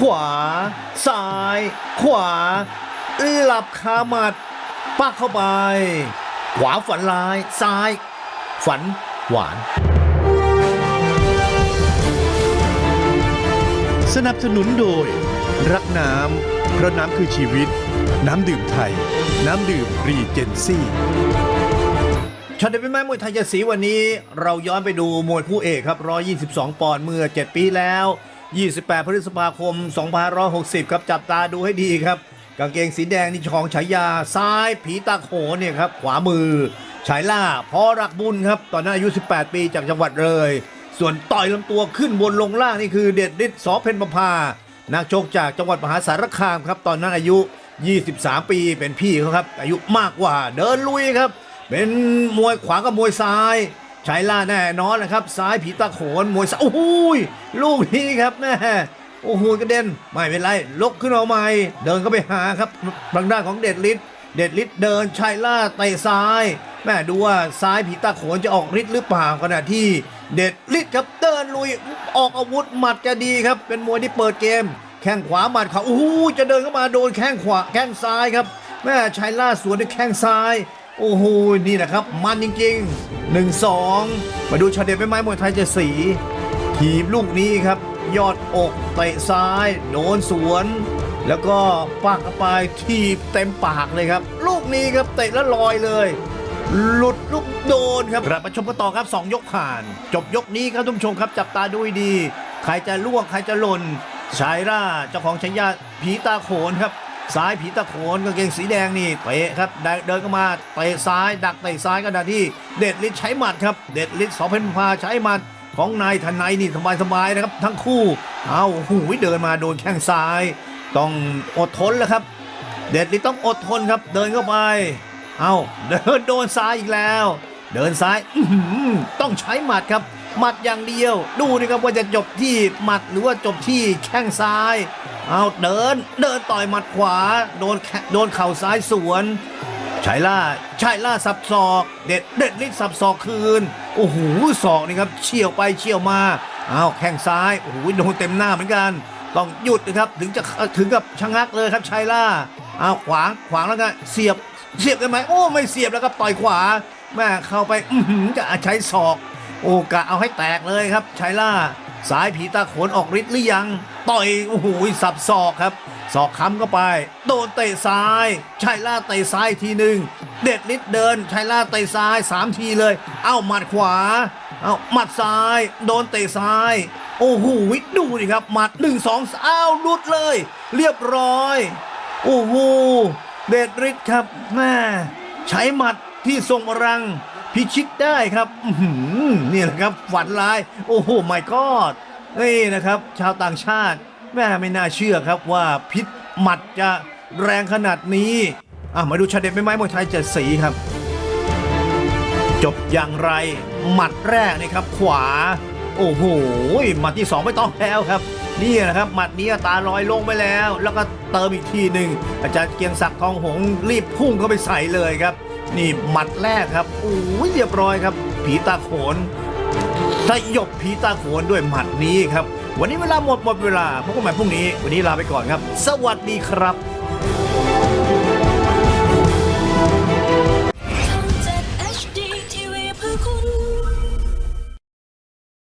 ขวา ซ้าย ขวา หลับคาหมัด ปักเข้าไป ขวาฝันลาย ซ้าย ฝันหวาน สนับสนุนโดย รักน้ำเพราะน้ำคือชีวิต น้ำดื่มไทย น้ำดื่มรีเจนซี่ชัดเด็ดเป็นไม้มวยไทยจะสีวันนี้ เราย้อนไปดูมวยคู่เอกครับ 122 ปอนด์เมื่อ 7 ปีแล้ว 28 พฤษภาคม 2560 ครับ จับตาดูให้ดีครับ กางเกงสีแดงนี่ของฉายา ซ้ายผีตาโขนเนี่ยครับ ขวามือฉายล่าพอรักบุญครับตอนนั้นอายุ 18 ปีจากจังหวัดเลย ส่วนต่อยลำตัวขึ้นบนลงล่างนี่คือเด็ดฤทธิ์สอเพนประภานักชกจากจังหวัดมหาสารคามครับตอนนั้นอายุ 23 ปีเป็นพี่เขาครับ อายุมากกว่าเดินลุยครับ เป็นมวยขวากับมวยซ้าย ชายล่าแน่นอนนะครับ ซ้ายผีตาโขนมวยซ้ายโอ้โหยลูกนี้ครับแม่โอ้โหกระเด็นไม่เป็นไรลุกขึ้นเอาใหม่เดินเข้าไปหาครับทางด้านของเด็ดฤทธิ์เด็ดฤทธิ์เดินชายล่าเตะซ้าย แม่ดูว่าซ้ายผีตาโขนจะออกฤทธิ์หรือเปล่าขณะที่เด็ดฤทธิ์ครับเดินลุยออกอาวุธหมัดจะดีครับ เป็นมวยที่เปิดเกม แข้งขวาหมัดเขาโอ้โหจะเดินเข้ามาโดนแข้งขวาแข้งซ้ายครับ แม่ชายล่าสวนด้วยแข้งซ้าย โอ้โห นี่แหละครับ มันจริงๆ 1 2 มาดูชาเด็ดไม่ไม้มวยไทยเจสีทีมลูกนี้ครับ ยอดอกเตะซ้าย โดนสวน แล้วก็ปักเข้าไปทีบเต็มปากเลยครับ ลูกนี้ครับเตะแล้วลอยเลย หลุดลูกโดนครับกลับมาชมกันต่อครับ 2 ยกผ่าน จบยกนี้ครับทุกชมครับจับตาดูดี ใครจะล่วงใครจะหล่นชายร่าเจ้าของชัยยาผีตาโขนครับ ซ้ายผีตะโขนกางเกงสีแดงนี่เตะครับเดินเข้ามาเตะซ้ายดักเตะซ้ายกันดาที่เด็ดฤทธิ์ใช้หมัดครับเด็ดฤทธิ์สอเพนพาใช้หมัดของนายทนายนี่สบายๆนะครับ ทั้งคู่เอาหูยเดินมาโดนแข้งซ้าย ต้องอดทนแล้วครับ เด็ดฤทธิ์ต้องอดทนครับ เดินเข้าไปเอาเดินโดนซ้ายอีกแล้ว เดินซ้ายต้องใช้หมัดครับ หมัดอย่างเดียว ดูนี่ครับว่าจะจบที่หมัดหรือว่าจบที่แข้งซ้าย เอาเดิน เดินต่อยหมัดขวา โดนโดนเข่าซ้ายสวนชายล่าชายล่าสับศอก เด็ดเด็ดลิดสับศอกคืน โอ้โหศอกนี่ครับเฉี่ยวไปเฉี่ยวมาเอาแข้งซ้ายโอ้โหโดนเต็มหน้าเหมือนกัน ต้องหยุดนะครับถึงจะถึงกับชะงักเลยครับชายล่าเอาขวางขวางแล้วก็เสียบเสียบกันไหมโอ้ไม่เสียบแล้วก็ต่อยขวาแม่เข้าไปอืจะใช้ศอก โอ้กะเอาให้แตกเลยครับชายล่า สายผีตาโขนออกฤทธิ์หรือยัง ต่อยโอ้โหสับศอกครับศอกค้ำเข้าไป โดนเตะซ้ายชายล่าเตะซ้ายทีหนึ่งเด็ดฤทธิ์เดินชายล่าเตะซ้ายสามทีเลย เอ้าหมัดขวา เอ้าหมัดซ้าย โดนเตะซ้าย โอ้โหดูดิครับหมัดหนึ่งสองอ้าวลุดเลย เรียบร้อย โอ้โหเดชฤทธิ์ครับแม่ใช้หมัดที่ทรงพลัง พิชิตได้ครับนี่แหละครับฝันร้าย โอ้โหไม่กอดนี่นะครับ ชาวต่างชาติแม่ไม่น่าเชื่อครับว่าพิษหมัดจะแรงขนาดนี้อะมาดูชาเด็ดไม่ไม้มวยไทยเจ็ดสีครับ จบอย่างไร หมัดแรกนี่ครับ ขวา โอ้โหหมัดที่สองไม่ต้องแล้วครับนี่นะครับหมัดนี้ตาลอยลงไปแล้ว แล้วก็เติมอีกทีหนึ่งอาจารย์เกียงศักดิ์ทองหงรีบพุ่งเข้าไปใส่เลยครับ นี่หมัดแรกครับโอ้ยเรียบร้อยครับ ผีตาโขนสยบผีตาโขนด้วยหมัดนี้ครับ วันนี้เวลาหมดหมดเวลาพบกันใหม่พรุ่งนี้ วันนี้ลาไปก่อนครับ สวัสดีครับ